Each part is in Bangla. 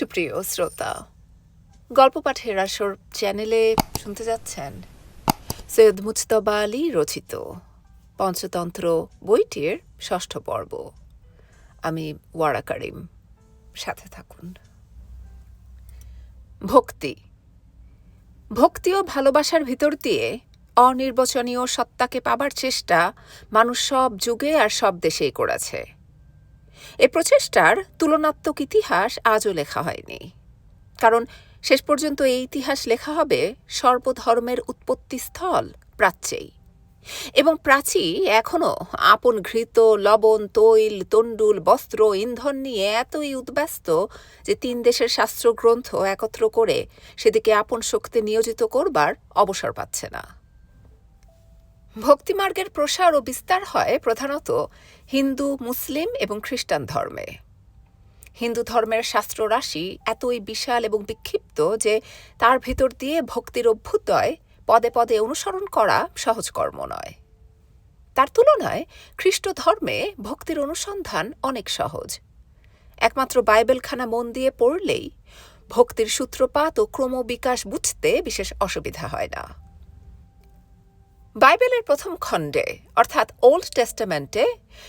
সুপ্রিয় শ্রোতা, গল্প পাঠের আসর চ্যানেলে শুনতে যাচ্ছেন সৈয়দ মুজতবা আলী রচিত পঞ্চতন্ত্র বইটির ষষ্ঠ পর্ব। আমি ওয়ারা কারিম, সাথে থাকুন। ভক্তি। ভক্তি ও ভালোবাসার ভিতর দিয়ে অনির্বচনীয় সত্তাকে পাবার চেষ্টা মানুষ সব যুগে আর সব দেশেই করেছে। এ প্রচেষ্টার তুলনাত্মক ইতিহাস আজও লেখা হয়নি। কারণ শেষ পর্যন্ত এই ইতিহাস লেখা হবে সর্বধর্মের উৎপত্তিস্থল প্রাচ্যেই। এবং প্রাচী এখনও আপন ঘৃত, লবণ, তৈল, তণ্ডুল, বস্ত্র, ইন্ধন নিয়ে এতই উদ্ব্যস্ত যে তিন দেশের শাস্ত্রগ্রন্থ একত্র করে সেদিকে আপন শক্তি নিয়োজিত করবার অবসর পাচ্ছে না। ভক্তিমার্গের প্রসার ও বিস্তার হয় প্রধানত হিন্দু, মুসলিম এবং খ্রিস্টান ধর্মে। হিন্দু ধর্মের শাস্ত্ররাশি এতই বিশাল এবং বিক্ষিপ্ত যে তার ভিতর দিয়ে ভক্তির অভ্যুদয় পদে পদে অনুসরণ করা সহজ কর্ম নয়। তার তুলনায় খ্রিস্ট ধর্মে ভক্তির অনুসন্ধান অনেক সহজ। একমাত্র বাইবেলখানা মন দিয়ে পড়লেই ভক্তির সূত্রপাত ও ক্রমবিকাশ বুঝতে বিশেষ অসুবিধা হয় না। বাইবেলের প্রথম খণ্ডে, অর্থাৎ ওল্ড টেস্টামেন্টে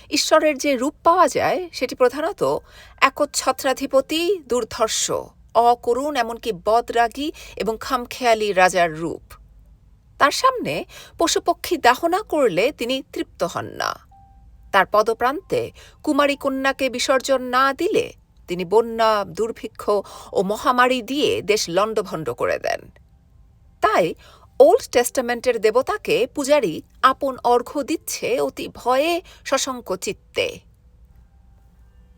ঈশ্বরের যে রূপ পাওয়া যায়, সেটি প্রধানত একচ্ছত্রাধিপতি, দুর্ধর্ষ, অকরুণ, এমনকি বদরাগী এবং খামখেয়ালি রাজার রূপ। তার সামনে পশুপক্ষী দাহ না করলে তিনি তৃপ্ত হন না। তার পদপ্রান্তে কুমারী কন্যাকে বিসর্জন না দিলে তিনি বন্যা, দুর্ভিক্ষ ও মহামারী দিয়ে দেশ লণ্ডভণ্ড করে দেন। তাই ওল্ড টেস্টামেন্টের দেবতাকে পূজারী আপন অর্ঘ্য দিচ্ছে অতি ভয়ে সশঙ্ক চিত্তে।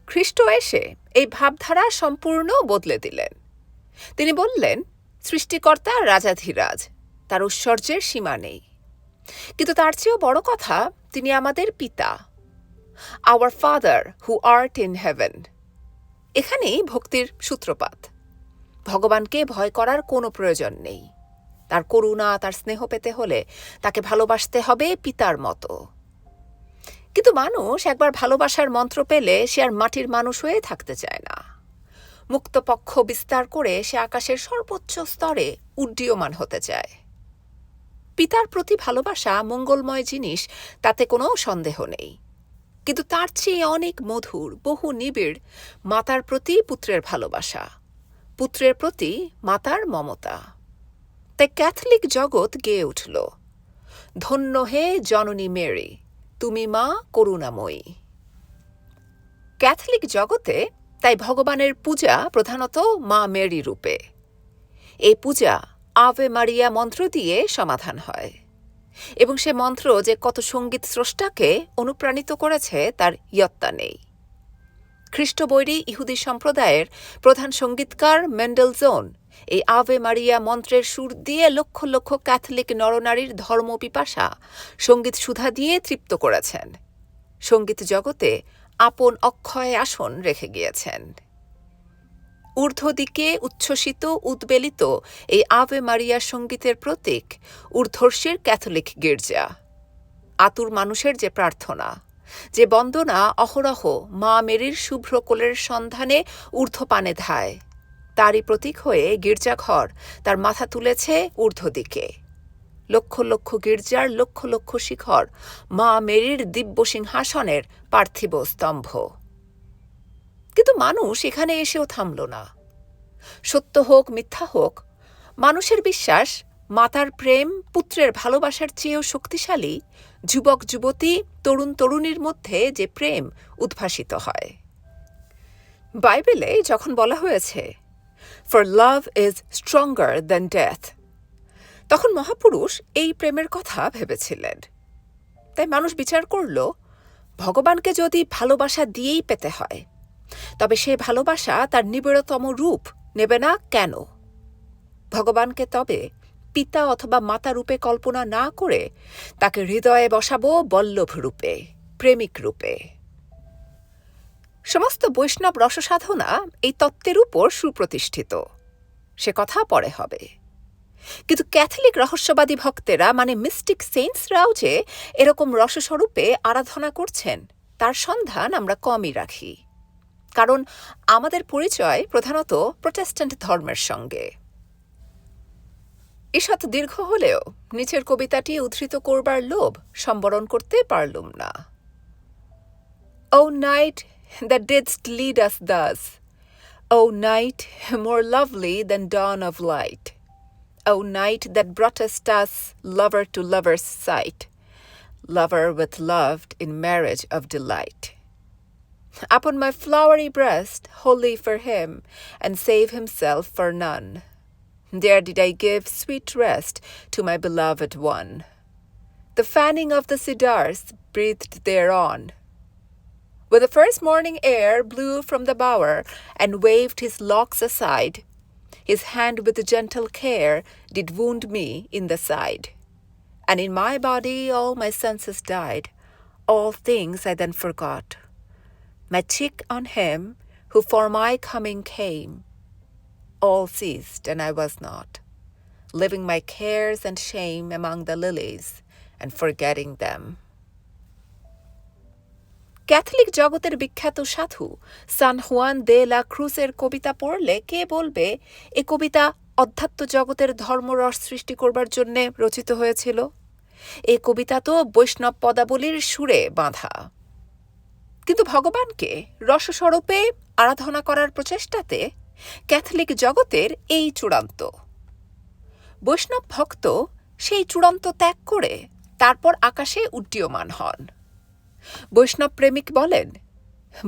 খ্রিস্ট এসে এই ভাবধারা সম্পূর্ণ বদলে দিলেন। তিনি বললেন, সৃষ্টিকর্তা রাজাধিরাজ, তার ঐশ্বর্যের সীমা নেই। কিন্তু তার চেয়েও বড় কথা, তিনি আমাদের পিতা our father who art in heaven এখানেই ভক্তির সূত্রপাত। ভগবানকে ভয় করার কোনো প্রয়োজন নেই। তার করুণা, তার স্নেহ পেতে হলে তাকে ভালোবাসতে হবে পিতার মতো। কিন্তু মানুষ একবার ভালোবাসার মন্ত্র পেলে সে আর মাটির মানুষ হয়ে থাকতে চায় না। মুক্তপক্ষ বিস্তার করে সে আকাশের সর্বোচ্চ স্তরে উড্ডীয়মান হতে চায়। পিতার প্রতি ভালোবাসা মঙ্গলময় জিনিস, তাতে কোনো সন্দেহ নেই। কিন্তু তার চেয়ে অনেক মধুর, বহু নিবিড় মাতার প্রতি পুত্রের ভালোবাসা। পুত্রের প্রতি মাতার মমতা। তাই ক্যাথলিক জগৎ গেয়ে উঠল। ধন্য হে জননী মেরি, তুমি মা করুণাময়ী। ক্যাথলিক জগতে তাই ভগবানের পূজা প্রধানত মা মেরি রূপে। এই পূজা আভে মারিয়া মন্ত্র দিয়ে সমাধান হয়। এবং সে মন্ত্র যে কত সংগীত স্রষ্টাকে অনুপ্রাণিত করেছে তার ইয়ত্তা নেই। খ্রিস্টবৈরী ইহুদি সম্প্রদায়ের প্রধান সঙ্গীতকার মেন্ডেলজোন এই আভে মারিয়া মন্ত্রের সুর দিয়ে লক্ষ লক্ষ ক্যাথলিক নরনারীর ধর্মপিপাসা সংগীত সুধা দিয়ে তৃপ্ত করেছেন। সংগীত জগতে আপন অক্ষয় আসন রেখে গিয়েছেন। ঊর্ধ্ব দিকে উচ্ছ্বসিত, উদ্বেলিত এই আভে মারিয়া সঙ্গীতের প্রতীক ঊর্ধ্বর্ষীর ক্যাথলিক গির্জা। আতুর মানুষের যে প্রার্থনা। যে বন্দনা অহরহ মা মেরির শুভ্র কোলের সন্ধানে ঊর্ধ্বপানে ধায়। তারই প্রতীক হয়ে গির্জাঘর তার মাথা তুলেছে ঊর্ধ্ব দিকে লক্ষ লক্ষ গির্জার লক্ষ লক্ষ শিখর মা মেরির দিব্য সিংহাসনের পার্থিব স্তম্ভ। কিন্তু মানুষ এখানে এসেও থামল না। সত্য হোক, মিথ্যা হোক, মানুষের বিশ্বাস মাতার প্রেম, পুত্রের ভালোবাসার চেয়েও শক্তিশালী যুবক, যুবতী, তরুণ, তরুণীর মধ্যে যে প্রেম উদ্ভাসিত হয়। বাইবেলে যখন বলা হয়েছে for love is stronger than death তখন মহাপুরুষ এই প্রেমের কথা ভেবেছিলেন। তাই মানুষ বিচার করল, ভগবানকে যদি ভালোবাসা দিয়েই পেতে হয়, তবে সে ভালোবাসা তার নিবিড়তম রূপ নেবে না কেন? ভগবানকে তবে পিতা অথবা মাতা রূপে কল্পনা না করে তাকে হৃদয়ে বসাবো বল্লভ রূপে, প্রেমিক রূপে। সমস্ত বৈষ্ণব রসসাধনা এই তত্ত্বের উপর সুপ্রতিষ্ঠিত। সে কথা পরে হবে। কিন্তু ক্যাথলিক রহস্যবাদী ভক্তেরা মানে মিস্টিক সেন্টসরাও যে এরকম রসস্বরূপে আরাধনা করছেন, তার সন্ধান আমরা কমই রাখি। কারণ আমাদের পরিচয় প্রধানত প্রোটেস্ট্যান্ট ধর্মের সঙ্গে। ঈষৎ দীর্ঘ হলেও নিচের কবিতাটি উদ্ধৃত করবার লোভ সম্বরণ করতে পারলুম না O night that didst lead us thus O night more lovely than dawn of light O night that broughtest us lover to lover's sight lover with loved in marriage of delight upon my flowery breast, wholly for him, and save himself for none. There did I give sweet rest to my beloved one. The fanning of the cedars breathed thereon. When the first morning air blew from the bower and waved his locks aside, his hand with gentle care did wound me in the side. And in my body all my senses died, all things I then forgot my cheek on him who for my coming came. All ceased, and I was not, living my cares and shame among the lilies and forgetting them. Catholic জগতের বিখ্যাত সাধু সান হুয়ান দে লা ক্রুসের কবিতা পড়লে কে বলবে এ কবিতা অধ্যাত্ম জগতের ধর্মরস সৃষ্টি করবার জন্যে রচিত হয়েছিল এ কবিতা তো বৈষ্ণব পদাবলীর সুরে বাঁধা কিন্তু ভগবানকে রসস্বরূপে আরাধনা করার প্রচেষ্টাতে ক্যাথলিক জগতের এই চূড়ান্ত। বৈষ্ণব ভক্ত সেই চূড়ান্ত ত্যাগ করে তারপর আকাশে উড্ডীয়মান হন। বৈষ্ণব প্রেমিক বলেন,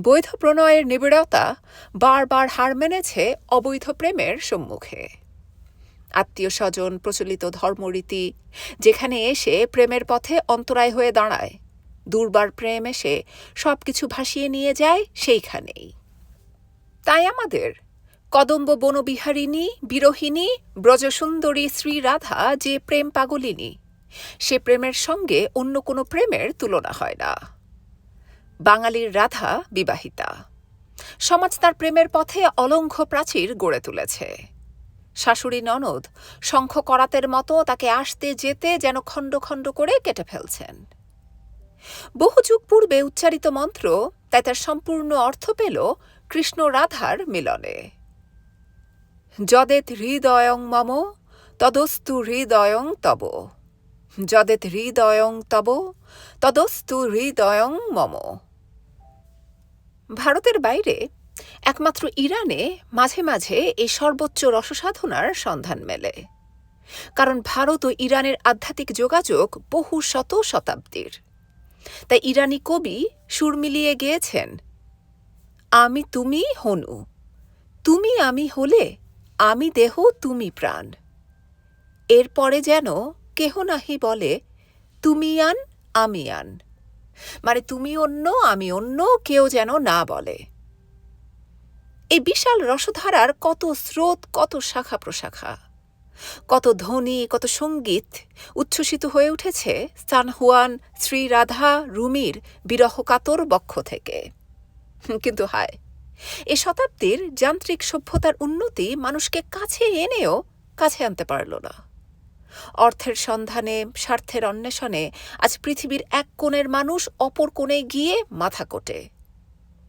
বৈধ প্রণয়ের নিবিড়তা বারবার হার মেনেছে অবৈধ প্রেমের সম্মুখে। আত্মীয় স্বজন, প্রচলিত ধর্মরীতি, যেখানে এসে প্রেমের পথে অন্তরায় হয়ে দাঁড়ায়, দুর্বার প্রেম এসে সব কিছু ভাসিয়ে নিয়ে যায় সেইখানেই। তাই আমাদের কদম্ব বনবিহারিণী, বিরোহিণী, ব্রজসুন্দরী শ্রীরাধা যে প্রেম পাগলিনী, সে প্রেমের সঙ্গে অন্য কোনো প্রেমের তুলনা হয় না। বাঙালির রাধা বিবাহিতা। সমাজ তার প্রেমের পথে অলঙ্ঘ্য প্রাচীর গড়ে তুলেছে। শাশুড়ি ননদ শঙ্খ করাতের মতো তাকে আসতে যেতে যেন খণ্ড খণ্ড করে কেটে ফেলছেন। বহু যুগ পূর্বে উচ্চারিত মন্ত্র তাই তার সম্পূর্ণ অর্থ পেল কৃষ্ণ রাধার মিলনে। যদেত হৃদয়ং মম, তদস্তু হৃদয়ং তব। যদেত হৃদয়ং তব, তদস্তু হৃদয়ং মম। ভারতের বাইরে একমাত্র ইরানে মাঝে মাঝে এই সর্বোচ্চ রসসাধনার সন্ধান মেলে। কারণ ভারত ও ইরানের আধ্যাত্মিক যোগাযোগ বহু শত শতাব্দীর। তাই ইরানি কবি সুর মিলিয়ে গেয়েছেন, আমি তুমি হনু, তুমি আমি হলে আমি দেহ, তুমি প্রাণ। এরপরে যেন কেহ নাহি বলে, তুমি আন, আমি আন। মানে তুমি অন্য, আমি অন্য, কেউ যেন না বলে। এই বিশাল রসধারার কত স্রোত, কত শাখা প্রশাখা। কত ধ্বনি, কত সংগীত উচ্ছ্বসিত হয়ে উঠেছে সান হুয়ান শ্রী রাধা রুমির বিরহকাতর বক্ষ থেকে। কিন্তু হায় এ শতাব্দীর যান্ত্রিক সভ্যতার উন্নতি মানুষকে কাছে এনেও কাছে আনতে পারল না। অর্থের সন্ধানে, স্বার্থের অন্বেষণে আজ পৃথিবীর এক কোণের মানুষ অপর কোণে গিয়ে মাথা কোটে।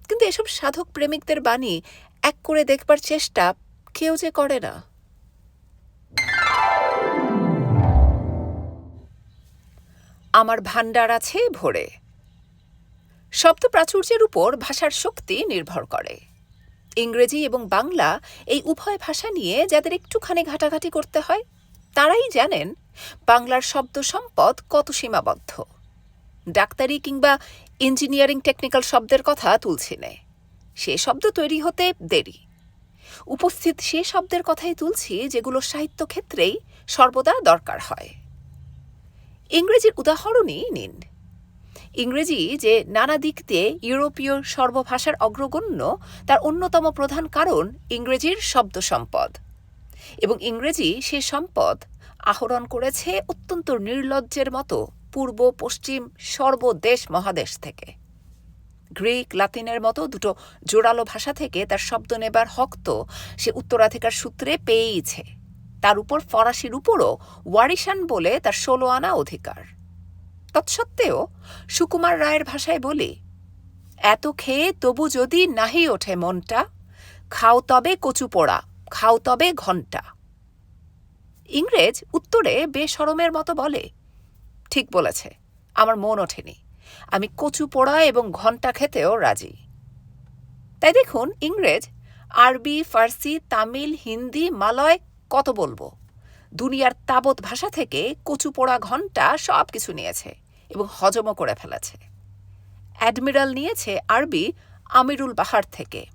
কিন্তু এসব সাধক প্রেমিকদের বাণী এক করে দেখবার চেষ্টা কেউ যে করে না। আমার ভাণ্ডার আছে ভরে। শব্দ প্রাচুর্যের উপর ভাষার শক্তি নির্ভর করে। ইংরেজি এবং বাংলা এই উভয় ভাষা নিয়ে যাদের একটুখানি ঘাটাঘাটি করতে হয়, তারাই জানেন বাংলার শব্দ সম্পদ কত সীমাবদ্ধ। ডাক্তারি কিংবা ইঞ্জিনিয়ারিং টেকনিক্যাল শব্দের কথা তুলছি নে। সে শব্দ তৈরি হতে দেরি। উপস্থিত সে শব্দের কথাই তুলছি যেগুলো সাহিত্য ক্ষেত্রেই সর্বদা দরকার হয়। ইংরেজির উদাহরণই নিন। ইংরেজি যে নানা দিক দিয়ে ইউরোপীয় সর্বভাষার অগ্রগণ্য, তার অন্যতম প্রধান কারণ ইংরেজির শব্দ সম্পদ। এবং ইংরেজি সে সম্পদ আহরণ করেছে অত্যন্ত নির্লজ্জের মতো পূর্ব, পশ্চিম সর্বদেশ মহাদেশ থেকে। গ্রিক, লাতিনের মতো দুটো জোরালো ভাষা থেকে তার শব্দ নেবার হক তো সে উত্তরাধিকার সূত্রে পেয়েইছে। তার উপর ফরাসির উপরও ওয়ারিশান বলে তার ষোলো আনা অধিকার। তৎসত্ত্বেও সুকুমার রায়ের ভাষায় বলি, এত খেয়ে তবু যদি নাহি ওঠে মনটা, খাও তবে কচু পোড়া, খাও তবে ঘণ্টা ইংরেজ উত্তরে বেসরমের মতো বলে, ঠিক বলেছে, আমার মন ওঠেনি, আমি কচু পোড়া এবং ঘণ্টা খেতেও রাজি। তাই দেখুন ইংরেজ, আরবি, ফার্সি, তামিল, হিন্দি, মালয় কত বলব। দুনিয়ার তাবৎ ভাষা থেকে কচু পোড়া ঘণ্টা সব কিছু নিয়েছে। এবং হজমও করে ফেলেছে। অ্যাডমিরাল নিয়েছে আরবি আমিরুল বাহার থেকে।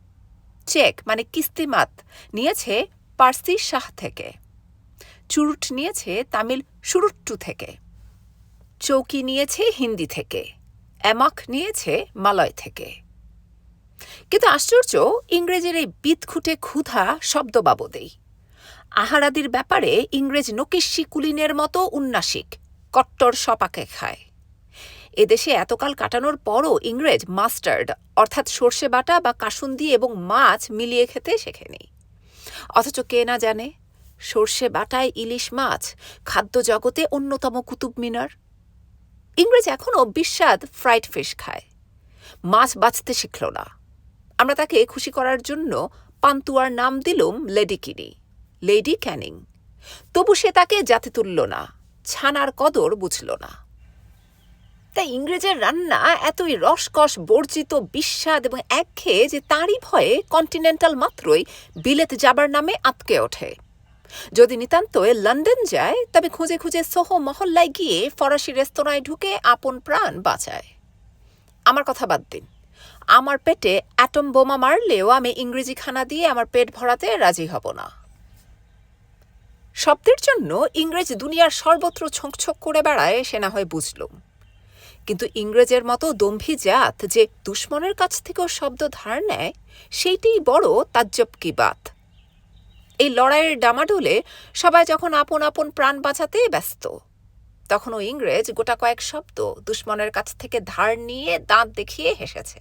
চেক মানে কিস্তিমাত, নিয়েছে পার্সি শাহ থেকে। চুরুট নিয়েছে তামিল সুরুট্টু থেকে। চৌকি নিয়েছে হিন্দি থেকে। অ্যামাক নিয়েছে মালয় থেকে। কিন্তু আশ্চর্য, ইংরেজের এই বিদখুটে ক্ষুধা শব্দ বাবদেই আহারাদির ব্যাপারে ইংরেজ নকিস্যি কুলিনের মতো উন্নাসিক, কট্টর সপাকে খায়। এদেশে এতকাল কাটানোর পরও ইংরেজ মাস্টার্ড, অর্থাৎ সর্ষে বাটা বা কাসুন্দি এবং মাছ মিলিয়ে খেতে শেখেনি। অথচ কে না জানে, সর্ষে বাটায় ইলিশ মাছ খাদ্য জগতে অন্যতম কুতুব মিনার। ইংরেজ এখনও বিস্বাদ ফ্রাইড ফিশ খায়। মাছ বাঁচতে শিখল না। আমরা তাকে খুশি করার জন্য পান্তুয়ার নাম দিলুম লেডি কিনি লেডি ক্যানিং। তবু সে তাকে জাতি তুলল না, ছানার কদর বুঝল না। তাই ইংরেজের রান্না এতই রসকস, বর্জিত, বিস্বাদ এবং একঘেয়ে যে তাঁরই ভয়ে কন্টিনেন্টাল মাত্রই বিলেত যাবার নামে আটকে ওঠে। যদি নিতান্তই লন্ডন যায়, তবে খুঁজে খুঁজে সোহ মহল্লায় গিয়ে ফরাসি রেস্তোরাঁয় ঢুকে আপন প্রাণ বাঁচায়। আমার কথা বাদ দিন। আমার পেটে অ্যাটম বোমা মারলেও আমি ইংরেজি খানা দিয়ে আমার পেট ভরাতে রাজি হব না। শব্দের জন্য ইংরেজ দুনিয়ার সর্বত্র ছোঁকছোক করে বেড়ায় সে না হয় বুঝলুম। কিন্তু ইংরেজের মতো দম্ভী জাত যে দুশ্মনের কাছ থেকেও শব্দ ধার নেয়, সেইটিই বড় তাজ্জব কি বাত। এই লড়াইয়ের ডামাডোলে সবাই যখন আপন আপন প্রাণ বাঁচাতে ব্যস্ত, তখনও ইংরেজ গোটা কয়েক শব্দ দুশ্মনের কাছ থেকে ধার নিয়ে দাঁত দেখিয়ে হেসেছে।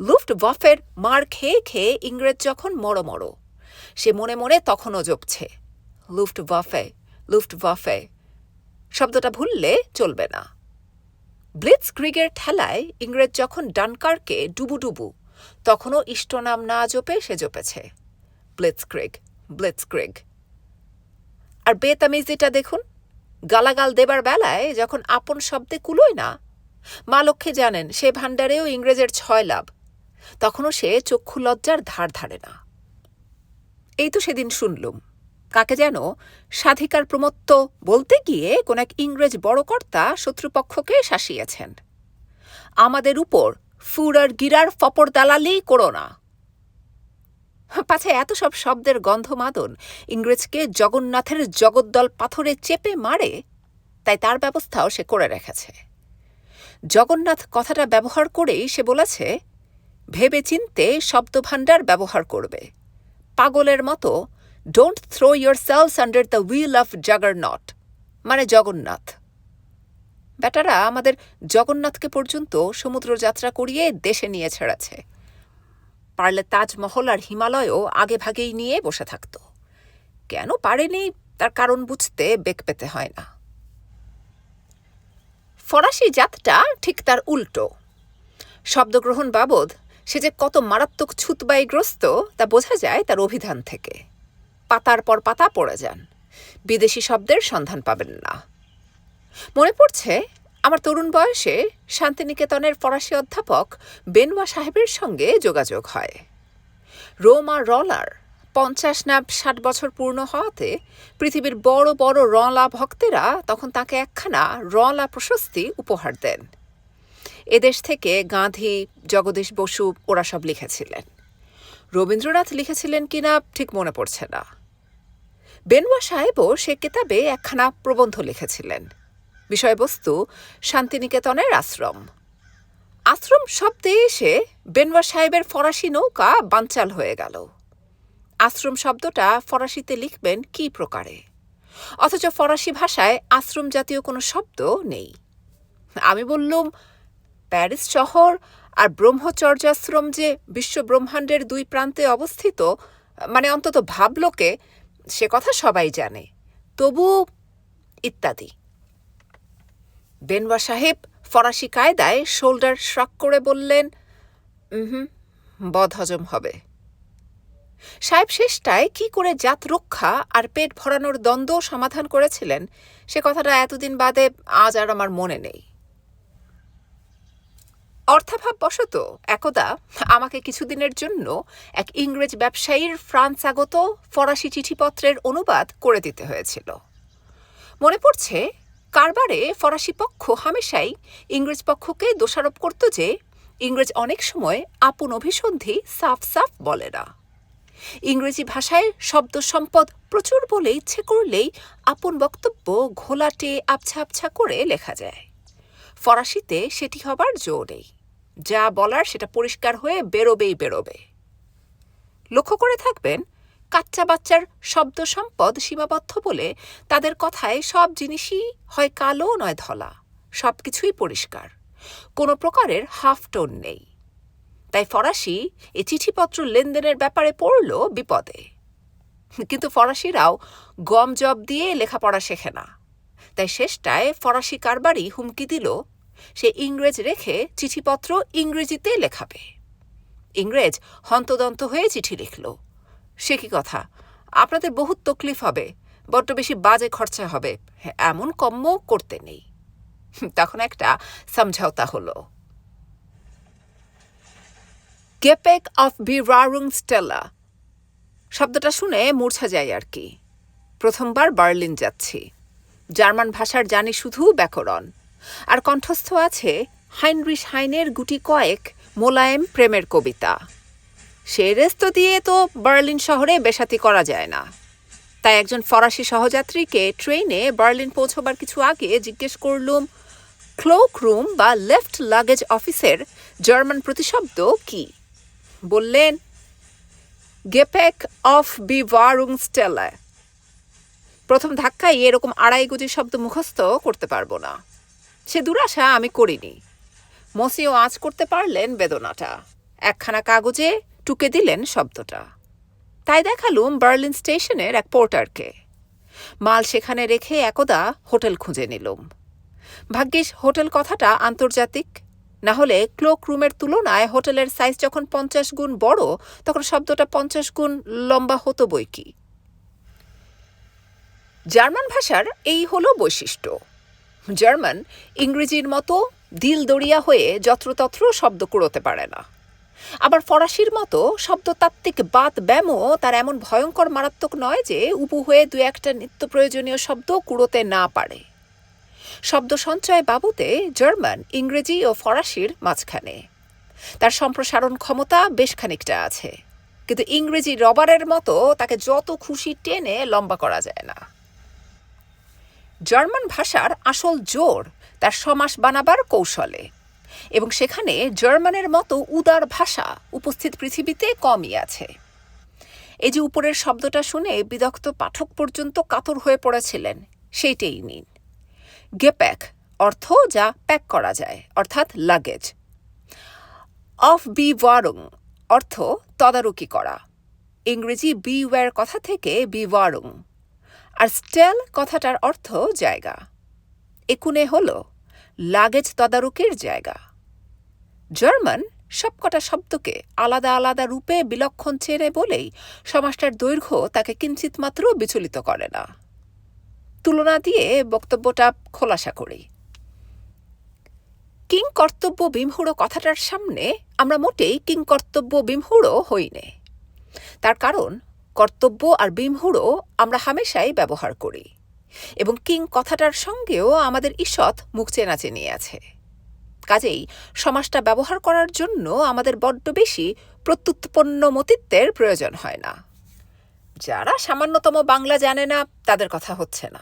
লুফট বফের মার খেয়ে খেয়ে ইংরেজ যখন মরো মরো, সে মনে মনে তখনও জপছে লুফট বফে লুফট বফে শব্দটা ভুললে চলবে না। ব্লিটস ক্রিগের ঠেলায় ইংরেজ যখন ডানকারকে ডুবু ডুবু তখনও ইষ্টনাম না জপে সে জপেছে। ব্লিটসক্রিগ ব্লিটসক্রিগ আর বেতামিজিটা দেখুন, গালাগাল দেবার বেলায় যখন আপন শব্দে কুলোয় না, মা লক্ষ্মী জানেন সে ভাণ্ডারেও ইংরেজের ছয় লাভ, তখনও সে চক্ষু লজ্জার ধার ধারে না। এই তো সেদিন শুনলুম। কাকে যেন স্বাধিকার প্রমত্ত বলতে গিয়ে কোন এক ইংরেজ বড় কর্তা শত্রুপক্ষকে শাসিয়েছেন। আমাদের উপর ফুরার গিরার ফপর দালালি করো না। পাছে এত সব শব্দের গন্ধমাদন ইংরেজকে জগন্নাথের জগদ্দল পাথরে চেপে মারে, তাই তার ব্যবস্থাও সে করে রেখেছে। জগন্নাথ কথাটা ব্যবহার করেই সে বলেছে ভেবে চিনতে শব্দভাণ্ডার ব্যবহার করবে। পাগলের মতো don't throw yourselves under the wheel of not মানে জগন্নাথ। বেটারা আমাদের জগন্নাথকে পর্যন্ত সমুদ্র যাত্রা করিয়ে দেশে নিয়ে ছেড়েছে। পারলে তাজমহল আর হিমালয়ও আগে ভাগেই নিয়ে বসে থাকত। কেন পারেনি তার কারণ বুঝতে বেগ পেতে হয় না। ফরাসি জাতটা ঠিক তার উল্টো। শব্দগ্রহণ বাবদ সে যে কত মারাত্মক ছুতবাইগ্রস্ত তা বোঝা যায় তার অভিধান থেকে। পাতার পর পাতা পড়ে যান। বিদেশি শব্দের সন্ধান পাবেন না। মনে পড়ছে, আমার তরুণ বয়সে শান্তিনিকেতনের ফরাসি অধ্যাপক বেনওয়া সাহেবের সঙ্গে যোগাযোগ হয়। রোমা রলার পঞ্চাশ না ষাট বছর পূর্ণ হওয়াতে পৃথিবীর বড় বড় রলা ভক্তেরা তখন তাকে একখানা রলা প্রশস্তি উপহার দেন। এদেশ থেকে গান্ধী জগদীশ বসু ওরা সব লিখেছিলেন। রবীন্দ্রনাথ লিখেছিলেন কিনা ঠিক মনে পড়ছে না। বেনওয়া সাহেবও সে কেতাবে একখানা প্রবন্ধ লিখেছিলেন। বিষয়বস্তু, শান্তিনিকেতনের আশ্রম। আশ্রম শব্দে এসে বেনওয়া সাহেবের ফরাসি নৌকা বানচাল হয়ে গেল। আশ্রম শব্দটা ফরাসিতে লিখবেন কি প্রকারে? অথচ ফরাসি ভাষায় আশ্রম জাতীয় কোনো শব্দ নেই। আমি বললুম, প্যারিস শহর আর ব্রহ্মচর্যাশ্রম যে বিশ্ব ব্রহ্মাণ্ডের দুই প্রান্তে অবস্থিত মানে অন্তত ভাবলোকে সে কথা সবাই জানে। তবু ইত্যাদি। বেনওয়া সাহেব ফরাসি কায়দায় শোল্ডার শ্রাক করে বললেন হুম বদহজম হবে। সাহেব শেষটায় কি করে জাত রক্ষা আর পেট ভরানোর দ্বন্দ্ব সমাধান করেছিলেন, সে কথাটা এতদিন বাদে আজ আর আমার মনে নেই। অর্থাভাববশত, একদা আমাকে কিছুদিনের জন্য এক ইংরেজ ব্যবসায়ীর ফ্রান্স আগত ফরাসি চিঠিপত্রের অনুবাদ করে দিতে হয়েছিল। মনে পড়ছে, কারবারে ফরাসি পক্ষ হামেশাই ইংরেজ পক্ষকে দোষারোপ করত যে, ইংরেজ অনেক সময় আপন অভিসন্ধি সাফ সাফ বলে না। ইংরেজি ভাষায় শব্দ সম্পদ প্রচুর বলে ইচ্ছে করলেই আপন বক্তব্য ঘোলাটে, আবছা আবছা করে লেখা যায়। ফরাসিতে সেটি হবার জো নেই। যা বলার সেটা পরিষ্কার হয়ে বেরোবেই বেরোবে। লক্ষ্য করে থাকবেন, কাচ্চা বাচ্চার শব্দ সম্পদ সীমাবদ্ধ বলে তাদের কথায় সব জিনিসই হয় কালো নয় ধলা, সব কিছুই পরিষ্কার। কোনো প্রকারের হাফ টোন নেই। তাই ফরাসি এ চিঠিপত্র লেনদেনের ব্যাপারে পড়ল বিপদে। কিন্তু ফরাসিরাও গম জব দিয়ে লেখাপড়া শেখে না। তাই শেষটায় ফরাসি কারবারই হুমকি দিল সে ইংরেজ রেখে চিঠিপত্র ইংরেজিতে লেখাবে। ইংরেজ হন্তদন্ত হয়ে চিঠি লিখল। সে কি কথা? আপনাদের বহুত তকলিফ হবে, বড্ড বেশি বাজে খরচা হবে, এমন কম্য করতে নেই। তখন একটা সমঝাওতা হলো। গেপেক অফ বিরারুং স্টেলা। শব্দটা শুনে মূর্ছা যায় আর কি। প্রথমবার বার্লিন যাচ্ছি। জার্মান ভাষার জানি শুধু ব্যাকরণ। আর কণ্ঠস্থ আছে হাইনরিশ হাইনের গুটি কয়েক মোলায়েম প্রেমের কবিতা। সে রেস্ত দিয়ে তো বার্লিন শহরে বেসাতি করা যায় না। তাই একজন ফরাসি সহযাত্রীকে ট্রেনে বার্লিন পৌঁছবার কিছু আগে জিজ্ঞেস করলুম ক্লোক রুম বা লেফট লাগেজ অফিসের জার্মান প্রতিশব্দ কি? বললেন গেপেক অফ বি স্টেলায় প্রথম ধাক্কায় এরকম আড়াই গুজি শব্দ মুখস্থ করতে পারব না। সে দুরাশা আমি করিনি। মসিও আঁচ করতে পারলেন বেদনাটা। একখানা কাগজে টুকে দিলেন শব্দটা। তাই দেখালুম বার্লিন স্টেশনের এক পোর্টারকে। মাল সেখানে রেখে একদা হোটেল খুঁজে নিলুম। ভাগ্যিস হোটেল কথাটা আন্তর্জাতিক। না হলে ক্লোক রুমের তুলনায় হোটেলের সাইজ যখন পঞ্চাশ গুণ বড়, তখন শব্দটা পঞ্চাশ গুণ লম্বা হতো বই কি? জার্মান ভাষার এই হলো বৈশিষ্ট্য। জার্মান, ইংরেজির মতো দিল দড়িয়া হয়ে যত্রতত্র শব্দ কুড়োতে পারে না। আবার ফরাসির মতো শব্দতাত্ত্বিক বাদ ব্যামও তার এমন ভয়ঙ্কর মারাত্মক নয় যে উপু হয়ে দু একটা নিত্য প্রয়োজনীয় শব্দ কুড়োতে না পারে। শব্দ সঞ্চয় বাবুতে জার্মান, ইংরেজি ও ফরাসির মাঝখানে। তার সম্প্রসারণ ক্ষমতা বেশ খানিকটা আছে। কিন্তু ইংরেজি রবারের মতো তাকে যত খুশি টেনে লম্বা করা যায় না। জার্মান ভাষার আসল জোর তার সমাস বানাবার কৌশলে। এবং সেখানে জার্মানের মতো উদার ভাষা উপস্থিত পৃথিবীতে কমই আছে। এই যে উপরের শব্দটা শুনে বিদগ্ধ পাঠক পর্যন্ত কাতর হয়ে পড়েছিলেন, সেইটাই নিন গেপ্যাক অর্থ যা প্যাক করা যায়, অর্থাৎ লাগেজ। অফ বি ওয়ারং অর্থ তদারকি করা। ইংরেজি বি ওয়ার কথা থেকে বি ওয়ারুং। আর স্টেল কথাটার অর্থ জায়গা। একুনে হল লাগেজ তদারকির জায়গা। জার্মান সবকটা শব্দকে আলাদা আলাদা রূপে বিলক্ষণ চেনে বলেই সমাজটার দৈর্ঘ্য তাকে কিঞ্চিত মাত্র বিচলিত করে না। তুলনা দিয়ে বক্তব্যটা খোলাসা করি। কিং কর্তব্য বিমহুড়ো কথাটার সামনে আমরা মোটেই কিং কর্তব্য বিমহুড়ো হইনে তার কারণ কর্তব্য আর বিমহুড়ো আমরা হামেশাই ব্যবহার করি। এবং কিং কথাটার সঙ্গেও আমাদের ঈষৎ মুখ চেনাচেনি আছে। কাজেই সমাজটা ব্যবহার করার জন্য আমাদের বড্ড বেশি প্রত্যুৎপন্ন মতিত্বের প্রয়োজন হয় না। যারা সামান্যতম বাংলা জানে না, তাদের কথা হচ্ছে না।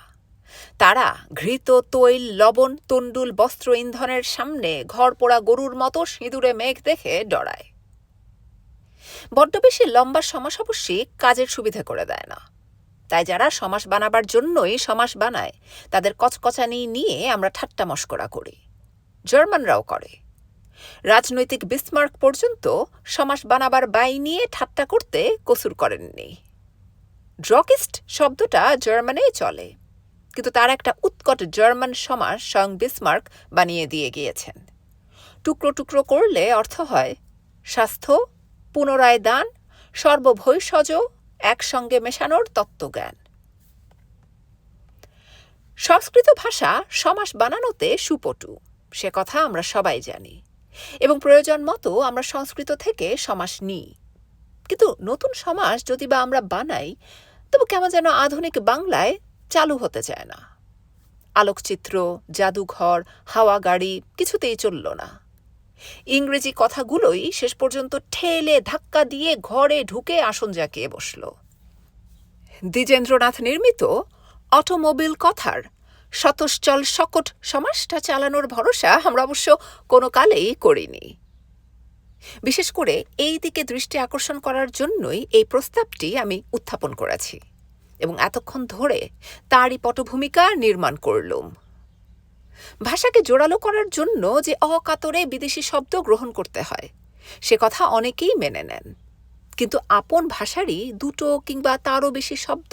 তারা ঘৃত, তৈল, লবণ তন্ডুল বস্ত্র, ইন্ধনের সামনে ঘর পোড়া গরুর মতো সিঁদুরে মেঘ দেখে ডরায়। বড্ড বেশি লম্বা সমাস অবশ্যই কাজের সুবিধা করে দেয় না। তাই যারা সমাস বানাবার জন্যই সমাস বানায়, তাদের কচকচানি নিয়ে আমরা ঠাট্টা মস্করা করি। জার্মানরাও করে। রাজনৈতিক বিসমার্ক পর্যন্ত সমাস বানাবার বাই নিয়ে ঠাট্টা করতে কসুর করেননি। ড্রকিস্ট শব্দটা জার্মানেই চলে, কিন্তু তার একটা উৎকট জার্মান সমাস স্বয়ং বিসমার্ক বানিয়ে দিয়ে গিয়েছেন। টুকরো টুকরো করলে অর্থ হয় স্বাস্থ্য পুনরায় দান, সর্বভৈষজ, একসঙ্গে মেশানোর তত্ত্বজ্ঞান। সংস্কৃত ভাষা সমাস বানানোতে সুপটু, সে কথা আমরা সবাই জানি। এবং প্রয়োজন মতো আমরা সংস্কৃত থেকে সমাস নিই। কিন্তু নতুন সমাস যদি বা আমরা বানাই, তবু কেমন যেন আধুনিক বাংলায় চালু হতে চায় না। আলোকচিত্র, জাদুঘর হাওয়া গাড়ি কিছুতেই চলল না। ইংরেজি কথাগুলোই শেষ পর্যন্ত ঠেলে ধাক্কা দিয়ে ঘরে ঢুকে আসন জাকিয়ে বসল। দ্বিজেন্দ্রনাথ নির্মিত অটোমোবিল কথার শতশ্চল শকট সমাজটা চালানোর ভরসা আমরা অবশ্য কোনো কালেই করিনি। বিশেষ করে এই দিকে দৃষ্টি আকর্ষণ করার জন্যই এই প্রস্তাবটি আমি উত্থাপন করেছি এবং এতক্ষণ ধরে তারই পটভূমিকা নির্মাণ করলুম। ভাষাকে জোরালো করার জন্য যে অকাতরে বিদেশি শব্দ গ্রহণ করতে হয়, সে কথা অনেকেই মেনে নেন। কিন্তু আপন ভাষারই দুটো কিংবা তারও বেশি শব্দ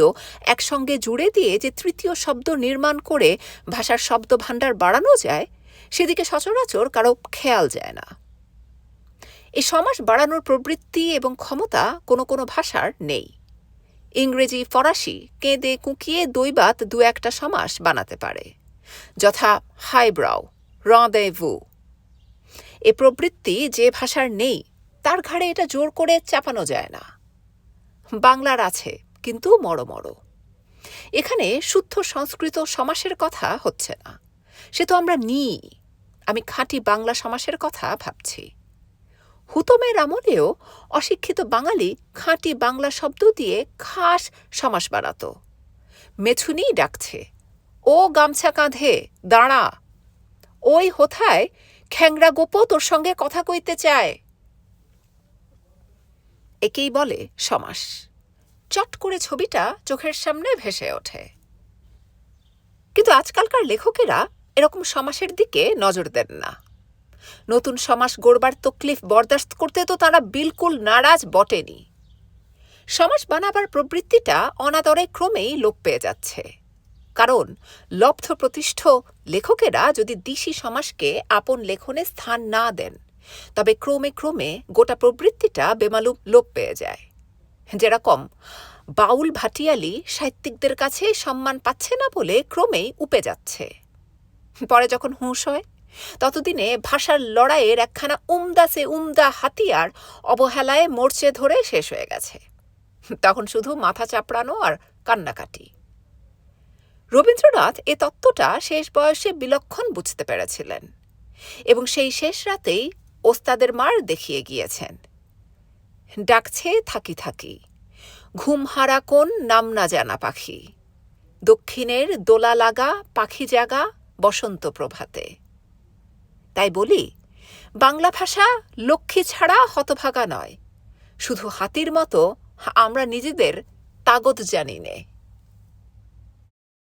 একসঙ্গে জুড়ে দিয়ে যে তৃতীয় শব্দ নির্মাণ করে ভাষার শব্দ ভাণ্ডার বাড়ানো যায়, সেদিকে সচরাচর কারও খেয়াল যায় না। এই সমাস বাড়ানোর প্রবৃত্তি এবং ক্ষমতা কোনো কোনো ভাষার নেই। ইংরেজি, ফরাসি, কেঁদে কুঁকিয়ে দৈবাত দু একটা সমাস বানাতে পারে। যথা হাইব্রাউ রঁদেভু এ প্রবৃত্তি যে ভাষার নেই, তার ঘাড়ে এটা জোর করে চাপানো যায় না। বাংলার আছে, কিন্তু মড় এখানে শুদ্ধ সংস্কৃত সমাসের কথা হচ্ছে না। সে তো আমরা নিই আমি খাঁটি বাংলা সমাসের কথা ভাবছি। হুতমের আমলেও অশিক্ষিত বাঙালি খাঁটি বাংলা শব্দ দিয়ে খাস সমাস বানাত। মেছুনি ডাকছে। ও গামছা কাঁধে, দাঁড়া। ওই হোথায় খ্যাংরা গোপো তোর সঙ্গে কথা কইতে চায়। একেই বলে সমাস। চট করে ছবিটা চোখের সামনে ভেসে ওঠে। কিন্তু আজকালকার লেখকেরা এরকম সমাসের দিকে নজর দেন না। নতুন সমাস গড়বার তকলিফ বরদাস্ত করতে তো তারা বিলকুল নারাজ বটেনি। সমাস বানাবার প্রবৃত্তিটা অনাদরে ক্রমেই লোপ পেয়ে যাচ্ছে। কারণ লব্ধ প্রতিষ্ঠ লেখকেরা যদি দিশি সমাজকে আপন লেখনে স্থান না দেন, তবে ক্রমে ক্রমে গোটা প্রবৃত্তিটা বেমালুম লোপ পেয়ে যায়। যেরকম, বাউল ভাটিয়ালি সাহিত্যিকদের কাছে সম্মান পাচ্ছে না বলে ক্রমেই উপে যাচ্ছে। পরে যখন হুঁশ হয়, ততদিনে ভাষার লড়াইয়ের একখানা উমদা সে উমদা হাতিয়ার অবহেলায় মোর্চে ধরে শেষ হয়ে গেছে। তখন শুধু মাথা চাপড়ানো আর কান্নাকাটি। রবীন্দ্রনাথ এ তত্ত্বটা শেষ বয়সে বিলক্ষণ বুঝতে পেরেছিলেন এবং সেই শেষ রাতেই ওস্তাদের মার দেখিয়ে গিয়েছেন। ডাকছে থাকি থাকি, ঘুম হারা কোন নাম না জানা পাখি, দক্ষিণের দোলা লাগা পাখি জাগা বসন্ত প্রভাতে। তাই বলি, বাংলা ভাষা লক্ষ্মী ছাড়া হতভাগা নয়, শুধু হাতির মতো আমরা নিজেদের তাগত জানি নে।